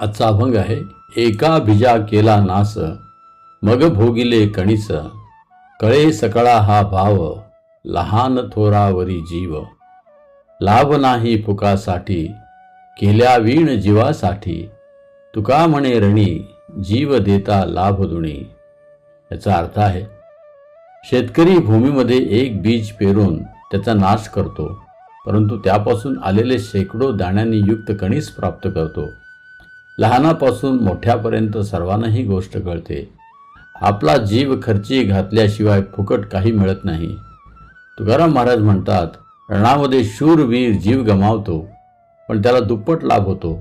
आजचा अभंग आहे एका भिजा केला नास मग भोगिले कणीस कळे सकळा हा भाव लहान थोरावरी जीव. लाभ नाही फुकासाठी केल्या वीण जीवासाठी. तुका म्हणे रणी जीव देता लाभ दुणी. याचा अर्थ आहे शेतकरी भूमीमध्ये एक बीज पेरून त्याचा नाश करतो परंतु त्यापासून आलेले शेकडो दाण्यांनी युक्त कणीस प्राप्त करतो. लहानापासून मोठ्यापर्यंत सर्वांना ही गोष्ट कळते. आपला जीव खर्ची घातल्याशिवाय फुकट काही मिळत नाही. तुकाराम महाराज म्हणतात रणामध्ये शूरवीर जीव गमावतो पण त्याला दुप्पट लाभ होतो.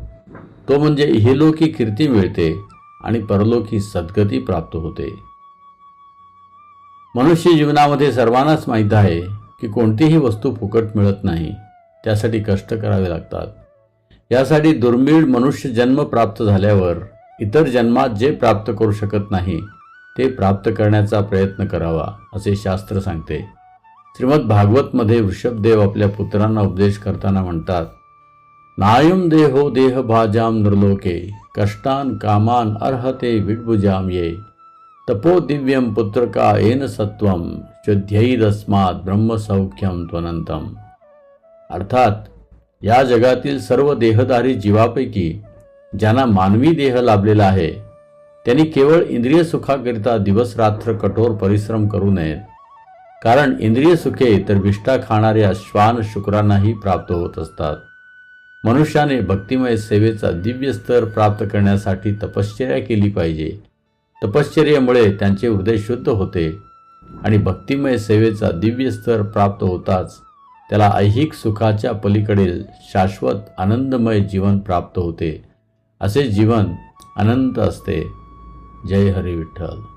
तो म्हणजे इहलोकी कीर्ती मिळते आणि परलोकी सद्गती प्राप्त होते. मनुष्य जीवनामध्ये सर्वांनाच माहीत आहे की कोणतीही वस्तू फुकट मिळत नाही. त्यासाठी कष्ट करावे लागतात. यासाठी दुर्मिळ मनुष्य जन्म प्राप्त झाल्यावर इतर जन्मात जे प्राप्त करू शकत नाही ते प्राप्त करण्याचा प्रयत्न करावा असे शास्त्र सांगते. श्रीमद भागवतमध्ये वृषभदेव आपल्या पुत्रांना उपदेश करताना म्हणतात नायम देहो देह भाजाम नृलोके कष्टान कामान अर्हते विड्भुजाम ये तपो दिव्यम पुत्रका येन सत्वम शुद्ध्यैदस्मात ब्रह्मसौख्यम त्वनंतम अर्थात या जगातील सर्व देहधारी जीवापैकी ज्यांना मानवी देह लाभलेला आहे त्यांनी केवळ इंद्रिय सुखाकरिता दिवसरात्र कठोर परिश्रम करू नयेत. कारण इंद्रिय सुखे तर विष्ठा खाणाऱ्या श्वान शुक्रांनाही प्राप्त होत असतात. मनुष्याने भक्तिमय सेवेचा दिव्य स्तर प्राप्त करण्यासाठी तपश्चर्या केली पाहिजे. तपश्चर्येमुळे त्यांचे हृदय शुद्ध होते आणि भक्तिमय सेवेचा दिव्य स्तर प्राप्त होताच त्याला ऐहिक सुखाच्या पलीकडील शाश्वत आनंदमय जीवन प्राप्त होते. असे जीवन अनंत असते. जय हरी विठ्ठल.